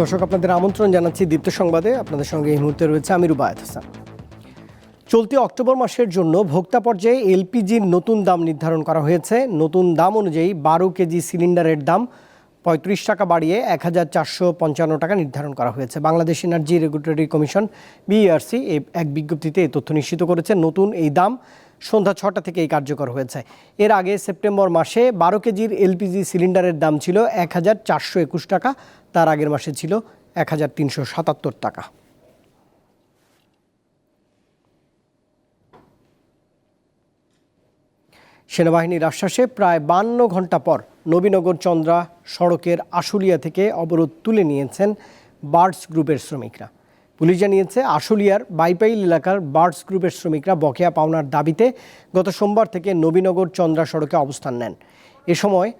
দর্শক, আপনাদের আমন্ত্রণ জানাচ্ছি দীপ্ত সংবাদে। আপনাদের সঙ্গে এই মুহূর্তে রয়েছে আমি রুবায়ত হাসান। চলতি অক্টোবর মাসের জন্য ভোক্তা পর্যায়ে এলপিজির নতুন দাম নির্ধারণ করা হয়েছে। নতুন দাম অনুযায়ী বারো কেজি সিলিন্ডারের দাম পঁয়ত্রিশ টাকা বাড়িয়ে এক হাজার চারশো পঞ্চান্ন টাকা নির্ধারণ করা হয়েছে। Bangladesh energy regulatory commission, BERC এক বিজ্ঞপ্তিতে এই তথ্য নিশ্চিত করেছে। নতুন এই দাম সন্ধ্যা ছটা থেকে এই কার্যকর হয়েছে। এর আগে সেপ্টেম্বর মাসে বারো কেজির এলপিজি সিলিন্ডারের দাম ছিল এক হাজার চারশো একুশ টাকা, তার আগের মাসে ছিল এক হাজার তিনশো সাতাত্তর টাকা। সেনাবাহিনীর আশ্বাসে প্রায় বান্ন ঘণ্টা পর নবীনগর চন্দ্রা সড়কের আশুলিয়া থেকে অবরোধ তুলে নিয়েছেন বার্ডস গ্রুপের শ্রমিকরা। পুলিশ জানিয়েছে, আশুলিয়ার বাইপাইল এলাকার বার্ডস গ্রুপের শ্রমিকরা বকেয়া পাওনার দাবিতে গত সোমবার থেকে নবীনগর চন্দ্রা সড়কে অবস্থান নেন। এ সময়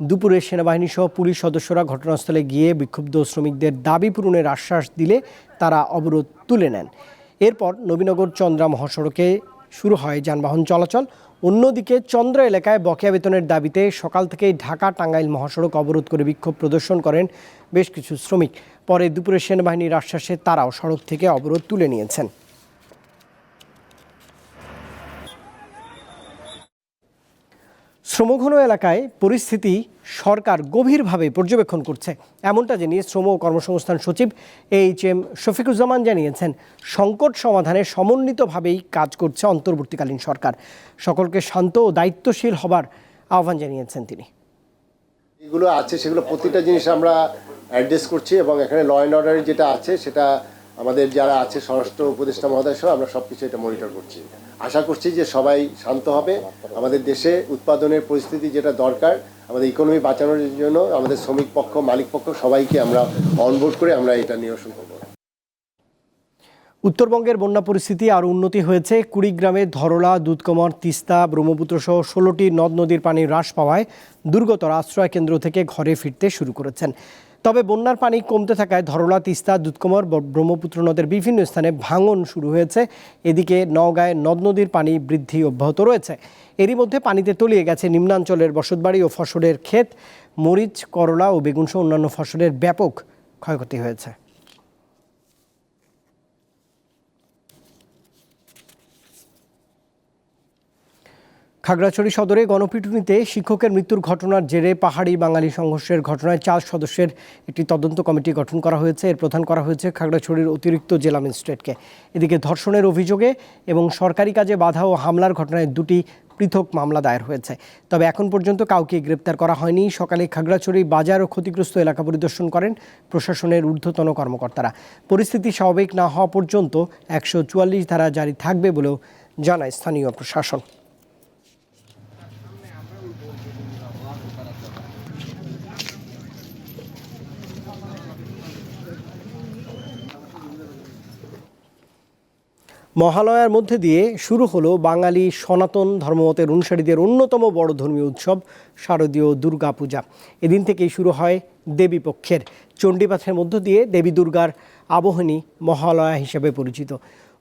দুপুরে সেনাবাহিনী সহ পুলিশ সদস্যরা ঘটনাস্থলে গিয়ে বিক্ষুব্ধ শ্রমিকদের দাবি পূরণের আশ্বাস দিলে তারা অবরোধ তুলে নেন। এরপর নবীনগর চন্দ্রা মহাসড়কে শুরু হয় যানবাহন চলাচল। অন্যদিকে চন্দ্র এলাকায় বকেয়া বেতনের দাবিতে সকাল থেকেই ঢাকা টাঙ্গাইল মহাসড়ক অবরোধ করে বিক্ষোভ প্রদর্শন করেন বেশ কিছু শ্রমিক। পরে দুপুরে সেনাবাহিনীর আশ্বাসে তারাও সড়ক থেকে অবরোধ তুলে নিয়েছেন। শ্রমঘন এলাকায় পরিস্থিতি সরকার গভীরভাবে পর্যবেক্ষণ করছে। এমনটা জানিয়ে শ্রম ও কর্মসংস্থান সচিব এইচ এম শফিকুজ্জামান জানিয়েছেন, সংকট সমাধানে সমন্বিতভাবেই কাজ করছে অন্তর্বর্তীকালীন সরকার। সকলকে শান্ত ও দায়িত্বশীল হবার আহ্বান জানিয়েছেন তিনি। যেগুলো আছে সেগুলো প্রতিটা জিনিস আমরা অ্যাড্রেস করছি এবং এখানে ল অ্যান্ড অর্ডারের যেটা আছে সেটা আমাদের যারা আছে স্বরাষ্ট্র উপদেষ্টা মহোদয় সহ আমরা সব কিছু এটা মনিটর করছি। আশা করছি যে সবাই শান্ত হবে। আমাদের দেশে উৎপাদনের পরিস্থিতি যেটা দরকার, আমাদের ইকোনমি বাঁচানোর জন্য আমাদের শ্রমিক পক্ষ, মালিক পক্ষ সবাইকে আমরা অনবোর্ড করে আমরা এটা নিরসন করব। উত্তরবঙ্গের বন্যা পরিস্থিতি আরও উন্নতি হয়েছে। কুড়িগ্রামে ধরলা, দুধকমর, তিস্তা, ব্রহ্মপুত্র সহ ষোলোটি নদ নদীর পানি হ্রাস পাওয়ায় দুর্গতরা আশ্রয় কেন্দ্র থেকে ঘরে ফিরতে শুরু করেছেন। তবে বন্যার পানি কমতে থাকায় ধরলা, তিস্তা, দুধকমর ব্রহ্মপুত্র নদের বিভিন্ন স্থানে ভাঙন শুরু হয়েছে। এদিকে নওগাঁয় নদ নদীর পানি বৃদ্ধি অব্যাহত রয়েছে। এরই মধ্যে পানিতে তলিয়ে গেছে নিম্নাঞ্চলের বসতবাড়ি ও ফসলের ক্ষেত। মরিচ, করলা ও বেগুনসহ অন্যান্য ফসলের ব্যাপক ক্ষয়ক্ষতি হয়েছে। খাগড়াছড়ি সদরে গণপিটুনিতে শিক্ষকের মৃত্যুর ঘটনার জেরে পাহাড়ি বাঙালি সংঘর্ষের ঘটনায় চার সদস্যের একটি তদন্ত কমিটি গঠন করা হয়েছে। এর প্রধান করা হয়েছে খাগড়াছড়ির অতিরিক্ত জেলা ম্যাজিস্ট্রেটকে। এদিকে ধর্ষণের অভিযোগে এবং সরকারি কাজে বাধা ও হামলার ঘটনায় দুটি পৃথক মামলা দায়ের হয়েছে। তবে এখন পর্যন্ত কাউকে গ্রেপ্তার করা হয়নি। সকালে খাগড়াছড়ি বাজার ও ক্ষতিগ্রস্ত এলাকা পরিদর্শন করেন প্রশাসনের ঊর্ধ্বতন কর্মকর্তারা। পরিস্থিতি স্বাভাবিক না হওয়া পর্যন্ত একশো চুয়াল্লিশ ধারা জারি থাকবে বলেও জানায় স্থানীয় প্রশাসন। মহালয়ার মধ্যে দিয়ে শুরু হলো বাঙালি সনাতন ধর্মমতের অনুসারীদের অন্যতম বড় ধর্মীয় উৎসব, শারদীয় দুর্গা পূজা এদিন থেকেই শুরু হয় দেবী পক্ষের। চণ্ডীপাঠের মধ্য দিয়ে দেবী দুর্গার আবহনী মহালয়া হিসেবে পরিচিত।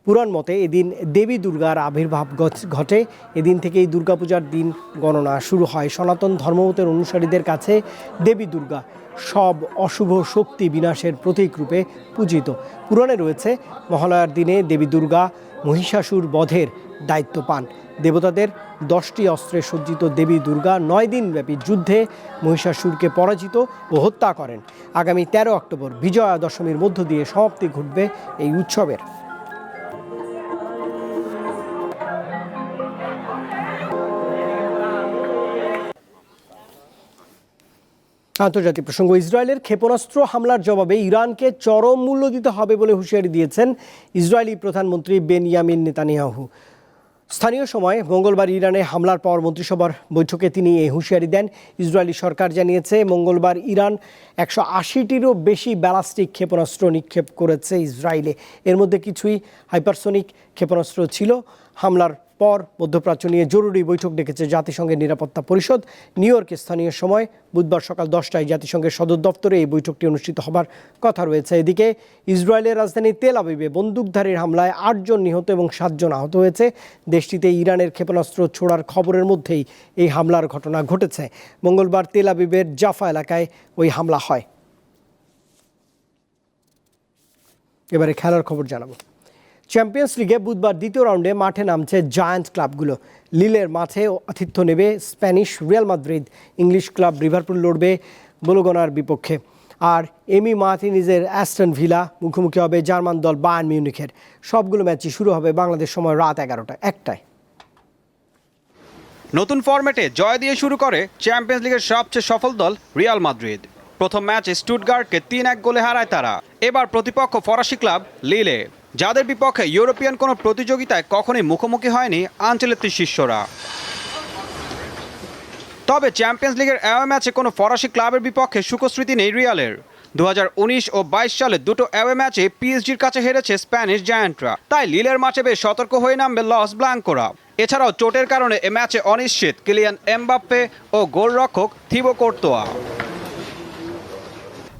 পুরাণ মতে এদিন দেবী দুর্গার আবির্ভাব ঘট- এদিন থেকেই দুর্গাপূজার দিন গণনা শুরু হয়। সনাতন ধর্মমতের অনুসারীদের কাছে দেবী দুর্গা সব অশুভ শক্তি বিনাশের প্রতীক রূপে পূজিত। পুরাণে রয়েছে, মহালয়ার দিনে দেবী দুর্গা মহিষাসুর বধের দায়িত্ব পান। দেবতাদের দশটি অস্ত্রে সজ্জিত দেবী দুর্গা নয় দিনব্যাপী যুদ্ধে মহিষাসুরকে পরাজিত ও হত্যা করেন। আগামী তেরো অক্টোবর বিজয়া দশমীর মধ্য দিয়ে সমাপ্তি ঘটবে এই উৎসবের। আন্তর্জাতিক প্রসঙ্গ, ইসরায়েলের ক্ষেপণাস্ত্র হামলার জবাবে ইরানকে চরম মূল্য দিতে হবে বলে হুঁশিয়ারি দিয়েছেন ইসরায়েলি প্রধানমন্ত্রী বেনিয়ামিন নেতানিয়াহু। স্থানীয় সময় মঙ্গলবার ইরানে হামলার পর মন্ত্রিসভার বৈঠকে তিনি এই হুঁশিয়ারি দেন। ইসরায়েলি সরকার জানিয়েছে, মঙ্গলবার ইরান একশো আশিটিরও বেশি ব্যালাস্টিক ক্ষেপণাস্ত্র নিক্ষেপ করেছে ইসরায়েলে। এর মধ্যে কিছুই হাইপারসোনিক ক্ষেপণাস্ত্র ছিল। হামলার পর মধ্যপ্রাচ্য নিয়ে জরুরি বৈঠক ডেকেছে জাতিসংঘের নিরাপত্তা পরিষদ। নিউ ইয়র্কে স্থানীয় সময় বুধবার সকাল দশটায় জাতিসংঘের সদর দপ্তরে এই বৈঠকটি অনুষ্ঠিত হবার কথা রয়েছে। এদিকে ইসরায়েলের রাজধানী তেল আবিবে বন্দুকধারীর হামলায় আটজন নিহত এবং সাতজন আহত হয়েছে। দেশটিতে ইরানের ক্ষেপণাস্ত্র ছোড়ার খবরের মধ্যেই এই হামলার ঘটনা ঘটেছে। মঙ্গলবার তেল আবিবের জাফা এলাকায় ওই হামলা হয়। এবারে খেলার খবর জানাব। চ্যাম্পিয়ন্স লিগে বুধবার দ্বিতীয় রাউন্ডে মাঠে নামছে জায়ান্ট ক্লাবগুলো লিলের মাঠে আতিথ্য নেবে Spanish Real Madrid English club Liverpool লড়বে বোলোগনার বিপক্ষে। আর এমি মার্টিনিজের অ্যাস্টন ভিলা মুখোমুখি হবে জার্মান দল বায়ার্ন মিউনিখের সবগুলো ম্যাচই শুরু হবে বাংলাদেশ সময় রাত এগারোটা একটায়। নতুন ফরম্যাটে জয় দিয়ে শুরু করে চ্যাম্পিয়ন্স লিগের সবচেয়ে সফল দল রিয়াল মাদ্রিদ প্রথম ম্যাচে স্টুটগার্টকে তিন এক গোলে হারায় তারা। এবার প্রতিপক্ষ ফরাসি ক্লাব লিলে যাদের বিপক্ষে ইউরোপিয়ান কোনো প্রতিযোগিতায় কখনোই মুখোমুখি হয়নি আঞ্চলিক শিষ্যরা। তবে চ্যাম্পিয়ন্স লিগের অ্যাওয়ে ম্যাচে কোনো ফরাসি ক্লাবের বিপক্ষে সুখস্মৃতি নেই রিয়ালের। দু হাজার উনিশ ও বাইশ সালে দুটো অ্যাওয়ে ম্যাচে পিএসজির কাছে হেরেছে স্প্যানিশ জায়ান্টরা। তাই লিলের মাঠে বেশ সতর্ক হয়ে নামবে লস ব্ল্যাঙ্কোরা এছাড়াও চোটের কারণে এ ম্যাচে অনিশ্চিত কিলিয়ান এমবাপ্পে ও গোলরক্ষক থিবো কোর্তোয়া।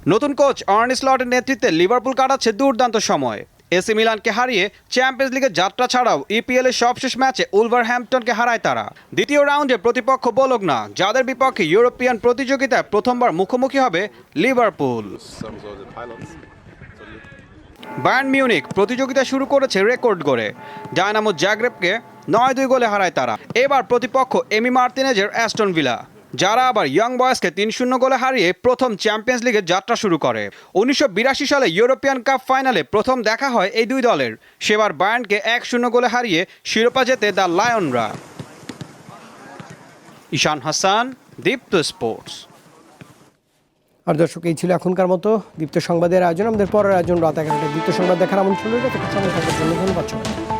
নতুন কোচ আর্নি স্লটের নেতৃত্বে লিভারপুল কাটাচ্ছে দুর্দান্ত সময়। এসি মিলানকে হারিয়ে চ্যাম্পিয়ন্স লিগের যাত্রা ছাড়াও ইপিএল এর সবশেষ ম্যাচে উলভার হ্যাম্পটনকে হারায় তারা। দ্বিতীয় রাউন্ডে প্রতিপক্ষ বোলগনা যাদের বিপক্ষে ইউরোপিয়ান প্রতিযোগিতায় প্রথমবার মুখোমুখি হবে লিভারপুল. বায়ার্ন মিউনিক প্রতিযোগিতা শুরু করেছে রেকর্ড করে ডায়নামো জাগ্রেবকে নয় দুই গোলে হারায় তারা। এবার প্রতিপক্ষ এমি মার্তিনেজের অ্যাস্টন ভিলা। যারা আবার ইয়ং বয়সকে তিন শূন্য গোলে হারিয়ে প্রথম চ্যাম্পিয়ন্স লিগের যাত্রা শুরু করে। উনিশশো বিরাশি সালে ইউরোপিয়ান কাপ ফাইনালে প্রথম দেখা হয় এই দুই দলের। সেবার বায়ার্নকে এক শূন্য গোলে হারিয়ে শিরোপা জেতে দ্য লায়নরা। ঈশান হাসান, দীপ্ত স্পোর্টস। আর দর্শক, এই ছিল এখনকার মতো দীপ্ত সংবাদের আয়োজন। আমাদের পরের আয়োজন রাত এগারোটায় দীপ্ত সংবাদ দেখার আমন্ত্রণ ধন্যবাদ সবাইকে।